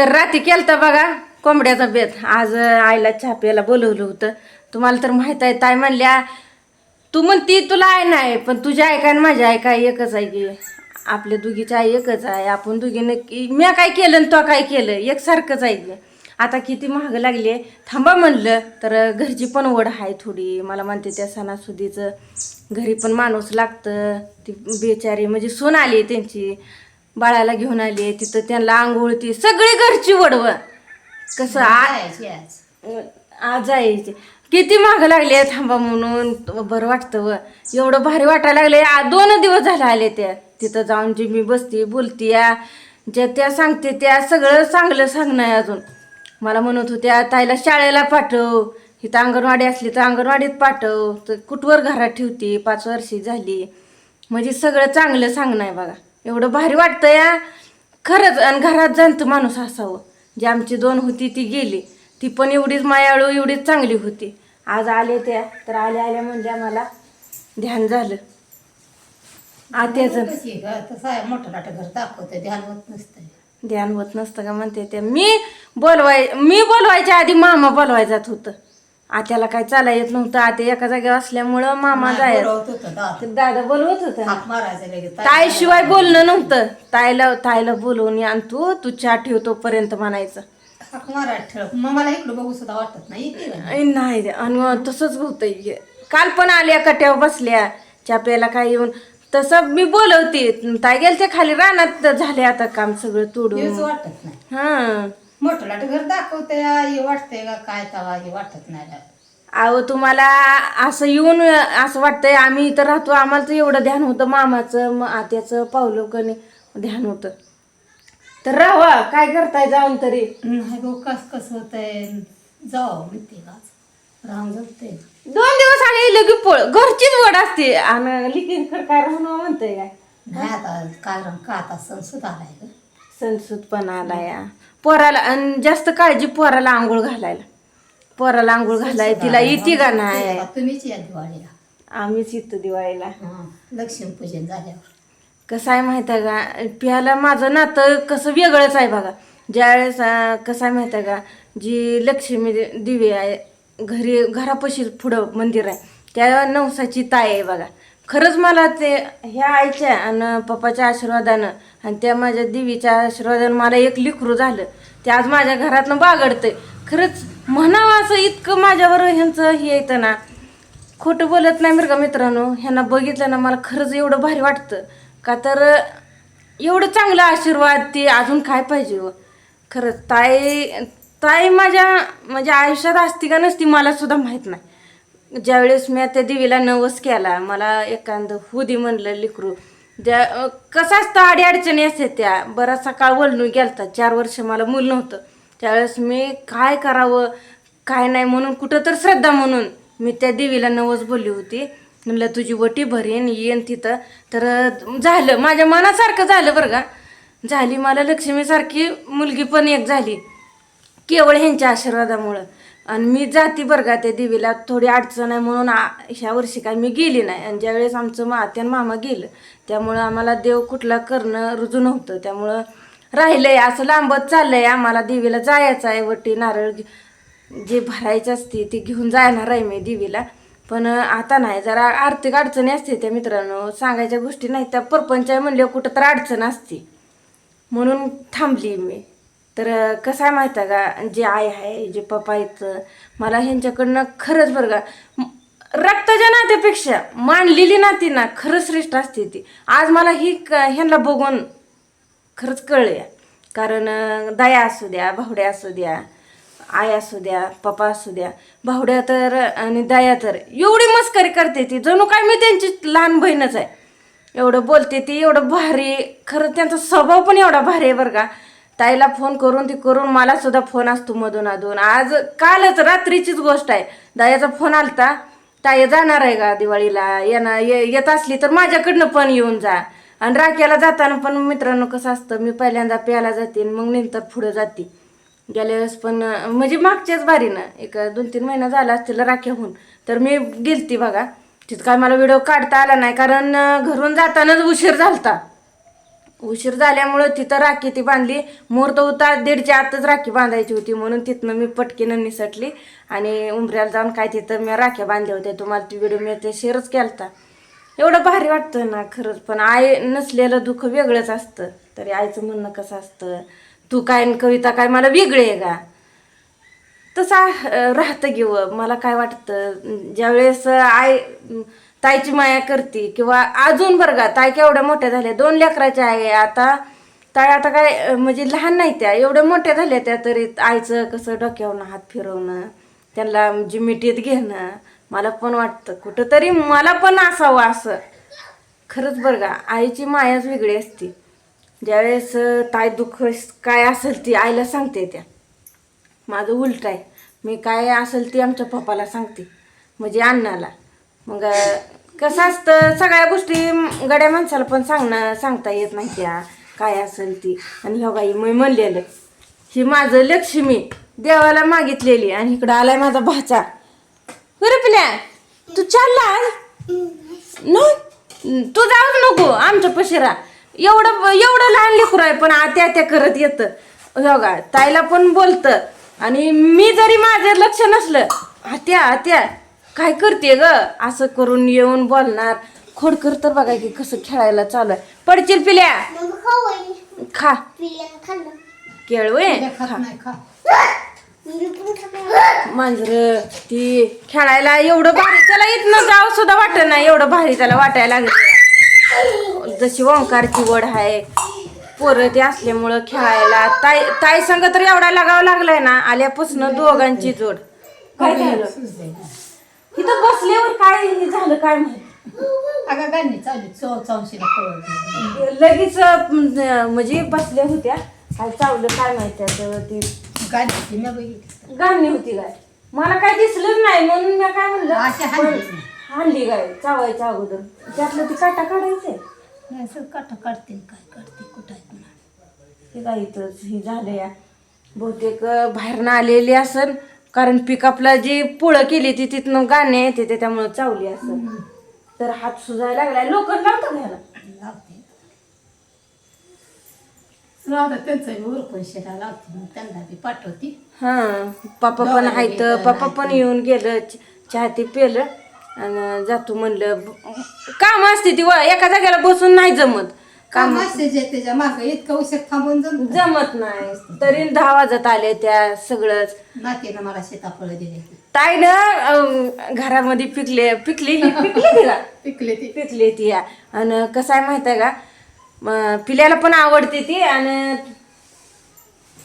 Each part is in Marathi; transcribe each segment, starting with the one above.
तर रात्री केलता बघा कोंबड्याचा बेत. आज आईला चहा प्यायला बोलवलं होतं. तुम्हाला तर माहीत आहे ताई म्हणल्या तू म्हणती तुला आहे नाही पण तुझी आई काय माझी आई काय एकच आहे की? आपल्या दोघीची आई एकच आहे आपण दोघीने मी काय केलं आणि तो काय केलं? एकसारखंच आहे की. आता किती महाग लागले. थांबा म्हणलं तर घरची पण ओढ आहे थोडी. मला म्हणते त्या सणासुदीचं घरी पण माणूस लागतं. ती बेचारी म्हणजे सून आली त्यांची. बाळाला घेऊन आली तिथं त्यांना आंघोळ ती सगळी घरची ओढव कसं आज आज जायचे किती महाग लागले थांबा म्हणून बरं वाटतं व. एवढं भारी वाटायला लागले दोन दिवस झाले आले त्या तिथं जाऊन जी मी बसते बोलते या ज्या त्या सांगते त्या सगळं चांगलं सांगणं आहे अजून. मला म्हणत होत्या ताईला शाळेला पाठव. इथं अंगणवाडी असली तर अंगणवाडीत पाठव. तर कुठवर घरात ठेवते? पाच वर्षी झाली. म्हणजे सगळं चांगलं सांगणं आहे बघा. एवढं भारी वाटतं या खरंच आणि घरात जाणतं माणूस असावं. जी आमची दोन होती ती गेली. ती पण एवढीच मायाळू एवढीच चांगली होती. आज आले त्या तर आल्या आल्या म्हणजे आम्हाला ध्यान झालं. आत्याचं. मोठं नाटक घर दाखवते ध्यान होत नसतंय. ध्यान होत नसतं का म्हणते त्या मी बोलवाय मी बोलवायच्या आधी मामा बोलवाय जात होतं. आत्याला काय चाला येत नव्हतं. आत्या एका जागेवर असल्यामुळं मामा. ते दादा बोलवत होता. ताईशिवाय बोलणं नव्हतं. ताईला ताईला बोलवून आण तू तू चहा ठेवतो पर्यंत म्हणायचं. मला इकडं बघू सुद्धा वाटत नाही. आणि तसंच होतंय काल पण आल्या कट्यावर बसल्या. चहा प्यायला काय येऊन. तसं मी बोलवते. ताई गेलते खाली. रानात झाले आता काम सगळं तोडून. वाटत नाही. हा. मोठं नाटक घर दाखवते हे वाटतंय का काय तवा हे वाटत नाही अहो तुम्हाला असं येऊन असं वाटतंय आम्ही इथं राहतो आम्हाला तर एवढं ध्यान होतं मामाचं म आत्याचं पावलं कणी ध्यान होतं. तर राहा काय करताय जाऊन तरी? नाही गो कस कसं होतंय? जाऊ म्हणते का राहून जगते दोन दिवस आले लगे पळ घरचीच वड असते. आणि लिखीनकडे काय राहणं म्हणतंय काय? नाही आता कारण का आता सण सुद्धा संसूत पण आला या पोराला आणि जास्त काळजी पोराला आंघोळ घालायला. पोराला आंघोळ घालाय तिला येते का नाही? तुम्हीच या दिवाळीला. आम्हीच इथं दिवाळीला. हं, लक्ष्मीपूजन झाल्यावर. कसं आहे माहिती आहे का? प्याला माझं नातं कसं वेगळंच आहे बघा. ज्यावेळेस अं, कसं आहे माहिती आहे का? जी लक्ष्मी दे- दिवी आहे घरी घरापाशी पुढं मंदिर आहे. त्या नवसाची ताई आहे बघा. खरंच मला ते ह्या आईच्या आणि पप्पाच्या आशीर्वादानं आणि त्या माझ्या देवीच्या आशीर्वादानं मला एक लिखरू झालं. ते आज माझ्या घरातनं बागडतंय. खरंच म्हणावं असं इतकं माझ्यावर ह्यांचं हे येतं ना. खोटं बोलत नाही बरं का मित्रांनो. ह्यांना बघितलं ना मला खरंच एवढं भारी वाटतं. का तर एवढं चांगलं आशीर्वाद ते अजून काय पाहिजे व खरंच ताई ताई माझ्या म्हणजे आयुष्यात असती का नसती मला सुद्धा माहीत नाही. ज्यावेळेस मी त्या देवीला नवस केला मला एखादं हुदी म्हणलं लिकरू. ज्या कसं असतं आडी अडचणी असते त्या. बराचसा काळ वळणून गेलता. चार वर्ष मला मूल नव्हतं. त्यावेळेस मी काय करावं काय नाही म्हणून कुठं तर श्रद्धा म्हणून मी त्या देवीला नवस बोलली होती. म्हणलं तुझी वटी भरेन येईन तिथं. तर झालं. माझ्या मनासारखं झालं बरं का. झाली. मला लक्ष्मीसारखी मुलगी पण एक झाली. केवळ ह्यांच्या आशीर्वादामुळं. आणि मी जाती बरं का त्या देवीला थोडी अडचण आहे म्हणून आ- ह्या वर्षी काय मी गेली नाही. आणि ज्यावेळेस आमचं मात्यान आणि मामा गेलं त्यामुळं आम्हाला देव कुठला करणं रुजू नव्हतं. त्यामुळं राहिलंय असं लांबत चाललंय. आम्हाला देवीला जायचं आहे. वटी नारळ जे भरायचं असते ते घेऊन जाणार आहे मी देवीला. पण आता नाही. जरा आर्थिक अडचणी असते त्या मित्रांनो. सांगायच्या गोष्टी नाही त्या परपंच म्हणल्यावर कुठं तर अडचण असते. म्हणून थांबली मी. तर कसं आहे माहिती आहे का? जे आई आहे जे पप्पा आहेत मला ह्यांच्याकडनं खरंच बरं का रक्ताच्या नात्यापेक्षा मांडलेली नाती ना खरंच श्रेष्ठ असते ती. आज मला ही क- ह्यांना बघून खरंच कळले कारण दया असू द्या भावड्या असू द्या आई असू द्या पप्पा असू द्या भावड्या तर आणि दया तर एवढी मस्करी करते ती. जणू काय मी त्यांची लहान बहीणच आहे. एवढं बोलते ती एवढं भारी खरं त्यांचा स्वभाव पण एवढा भारी आहे बरं का. ताईला फोन करून ती करून मला सुद्धा फोन असतो मधून अधून. आज कालच रात्रीचीच गोष्ट आहे. दायाचा फोन आलता. ताई जाणार आहे का दिवाळीला? येणार ये येत असली तर माझ्याकडनं पण येऊन जा. आणि राख्याला जाताना पण मित्रांनो कसं असतं मी पहिल्यांदा प्यायला जाते आणि मग नंतर पुढं जाते. गेल्या वेळेस पण म्हणजे मागच्याच बारीनं एक दोन तीन महिना झाला असतील राख्याहून तर मी गेलती बघा. तिथं काय मला व्हिडिओ काढता आला नाही कारण घरून जातानाच उशीर झालता. उशीर झाल्यामुळं तिथं राखी ती बांधली. मुहूर्त होता दीडच्या आतच राखी बांधायची होती म्हणून तिथनं मी पटकीनं निसटली आणि उंबऱ्याला जाऊन काय तिथं मी राख्या बांधल्या होत्या. तुम्हाला ती व्हिडिओ मी ते शेअरच केलता. एवढं भारी वाटतं ना खरंच. पण आई नसलेलं दुःख वेगळंच असतं. तरी आईचं म्हणणं कसं असतं? तू काय कविता काय मला वेगळे आहे का? तसा राहतं घेऊ मला काय वाटतं? ज्यावेळेस आई ताईची माया करते किंवा अजून बरं का ताई केवढ्या मोठ्या झाल्या दोन लेकराच्या आहे आता. ताई आता काय म्हणजे लहान नाही त्या एवढ्या मोठ्या झाल्या त्या तरी आईचं कसं डोक्यावरनं हात फिरवणं त्यांना म्हणजे मिठीत घेणं मला पण वाटतं कुठंतरी मला पण असावं असं. खरंच बरं का आईची मायाच वेगळी असते. ज्यावेळेस ताई दुःख काय असेल ती आईला सांगते त्या. माझं उलट आहे. मी काय असेल ती आमच्या पप्पाला सांगते म्हणजे अण्णाला मग कसं असतं सगळ्या गोष्टी गड्या माणसाला पण सांगणं सांगता येत नाही त्या. काय असेल ती. आणि ह्या बाई मी म्हणलेलं ही माझं लक्ष्मी देवाला मागितलेली आणि इकडं आलाय माझा भाचा. बरं पिल्या तू चालला न तू जाऊच नको आमच्या पशिरा. एवढं एवढं लहान लेकरू आहे पण आत्या त्या करत येतं. योगा ताईला पण बोलतं. आणि मी जरी माझं लक्ष नसलं आत्या आत्या काय करते ग? असं करून येऊन बोलणार. खोडकर तर बघा की कसं खेळायला चालू आहे. पडशील पिल्या? खा. केळ वय तिला खात नाही खा. मांजर ती खेळायला एवढं भारी त्याला इथनं जाव सुद्धा वाटत नाही. एवढं भारी त्याला वाटायला लागलं. जशी ओंकारची वड आहे. पोरं ते असल्यामुळं खेळायला ताई ताई संग तर एवढा लागावं लागलाय ना. आल्यापासून दोघांची जोड. काय झालं? इथं बसल्यावर काय हे झालं काय माहिती? अगं गाणी चालू चौ चौशीला लगेच अं, म्हणजे बसल्या होत्या. काय चावलं काय माहिती आता ती गाणी ती न बघितली गाणी होती काय? मला काय दिसलंच नाही म्हणून मी काय म्हणलं अशी. हाणली. काय? चावायच्या अगोदर. त्यातलं ती काटा काढायचंय. नाही असं काटा काढते न काय काढते कुठं आहेत म्हणा हे काय इथंच ही झालं या बहुतेक बाहेरनं आलेली असन कारण पिकअपला जी पुळं केली ती तिथनं गाणे येते ते त्यामुळं चावली असन तर हात सुजायला लागलाय. लोकं लावतं घ्यायला. लावते. राहता त्यांचं उरकून शिरा लावते मग त्यांना बी पाठवते. हा पप्पा पण दोघांना आहेत. पप्पा. पण येऊन गेलं च- चहा ते पेलं आणि जातो म्हणलं काम असते ती व एका जागेला बसून नाही जमत. त्याच्या मागं इतकं उशीर थांबून जम जमत नाही. तरी दहा वाजत आले त्या सगळंच. नातीनं मला सीताफळं दिले. ताईनं अं, घरामध्ये पिकले पिकली पिकली ती का पिकले ते. पिकली ती. या आणि कसं आहे माहिती आहे का? म, पिल्याला पण आवडते ती आणि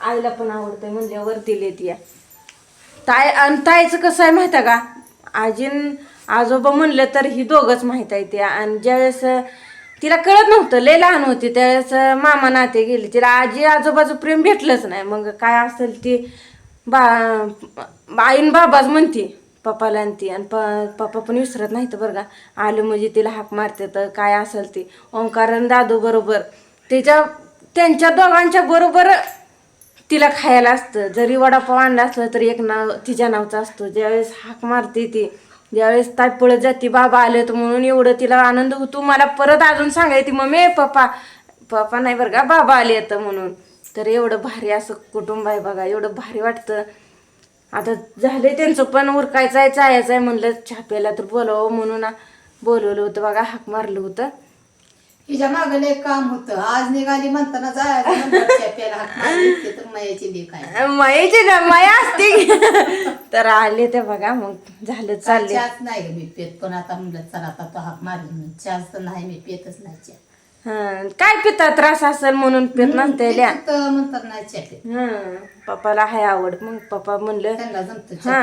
आईला पण आवडते म्हणल्यावर दिले ती. या ताई आणि ताईचं कसं आहे माहिती आहे का? आजीन आजोबा म्हणलं तर ही दोघंच माहीत आहे ते आणि ज्यावेळेस तिला कळत नव्हतं. लय लहान होती. त्यावेळेस मामा नाते गेली. तिला आजी आजोबाचं प्रेम भेटलंच नाही. मग काय असेल ती बा आईन बाबाच म्हणते पप्पाला आणि ती. आणि प पप्पा पण विसरत नाही तर बरं का. आलं म्हणजे तिला हाक मारते तर काय असेल ती. ओंकार आणि दादू बरोबर. त्याच्या त्यांच्या दोघांच्या बरोबर तिला खायला असतं. जरी वडापाव आणला असलं तरी एक नाव तिच्या नावचं असतो. ज्यावेळेस हाक मारते ती ज्यावेळेस ताई पळत जाते बाबा आले म्हणून एवढं तिला आनंद होतो. मला परत अजून सांगायची मम्मी पप्पा. पप्पा नाही बरं का बाबा आले तर म्हणून. तर एवढं भारी असं कुटुंब आहे बघा एवढं भारी वाटतं. आता झाले त्यांचं पण उरकायचं आहे चायाचं आहे म्हणलं छापेला तर बोलावं म्हणून बोलवलं होतं बघा हाक मारलं होतं. तिच्या मागं लय काम होतं. आज निघाली म्हणताना तर मायाची लेख आहे मायाची ना माया असते. तर आले ते बघा मग झालं चालले. चहाच नाही ग मी पेत पण आता म्हणलं चला आता तो हाक मारली चहाच तर नाही मी पेतच नाही चहा. हा काय पिता त्रास असेल म्हणून पित नसते ल्या पेत तर म्हणतात नाही हा पप्पाला हाय आवड. मग पप्पा म्हणलं त्यांना जमतं हा.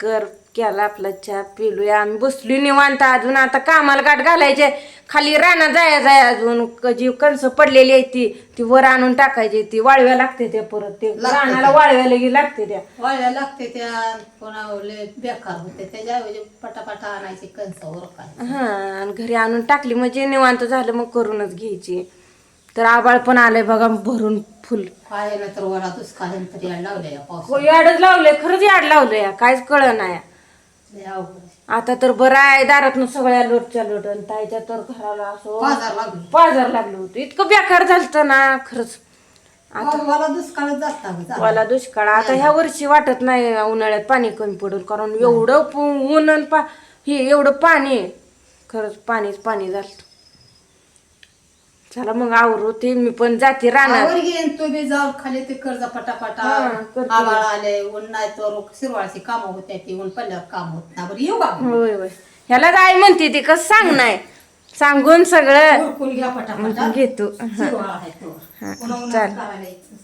कर केला आपला चहा पिलूया आम्ही बसली निवांत. अजून आता कामाला गाठ घालायचे. खाली रानात जायचं आहे अजून. क- जी कणस पडलेली आहे ती ती वर आणून टाकायची. ती वाळव्या लागते ते परत. ते लागते रानाला ते. वाळव्या लगी लागते त्या. वाळ्या लागते त्या. कोणा लय बेकार होते. त्याच्याऐवजी पटापटा आणायचे ओरकाय हा आणि घरी आणून टाकली म्हणजे निवांत झालं मग करूनच घ्यायची. तर आबाळ पण आलंय बघा भरून फुल. काय ना तर वरा दुष्काळ तरी लावल्या या पाऊस हो याडच लावलंय खरंच याड लावलंय काहीच कळ नाही आहे. आता तर बरं आहे दारातनं सगळ्या लोटच्या लोट आणि ताईच्या तर घराला असं बाजार लागली. पाजार लागलं होतं. इतकं बेकार झालं ना खरंच. मला दुष्काळच जात ना वाला दुष्काळ. आता ह्या वर्षी वाटत नाही उन्हाळ्यात पाणी कमी पडेल कारण एवढं पु- ऊन आणि पा हे एवढं पाणी. खरंच पाणीच पाणी झालं चला मग आवरू ते मी पण जाते राहणार आवर घेईन जाऊन खाली ते कर्ज पटापटा हा, करते. आले ऊन नाही तर शिरवाळची कामं होत्या ती ऊन पडल्यावर काम होत ना बरं येऊ का होय होय. ह्याला काय म्हणते ते कसं सांग नाही. सांगून सगळं. उरकून घ्या पटापटा. घेतो. शिरवाळ आहे तो. हा, पुन्हा उन्हात चालेल. करायला यायचं.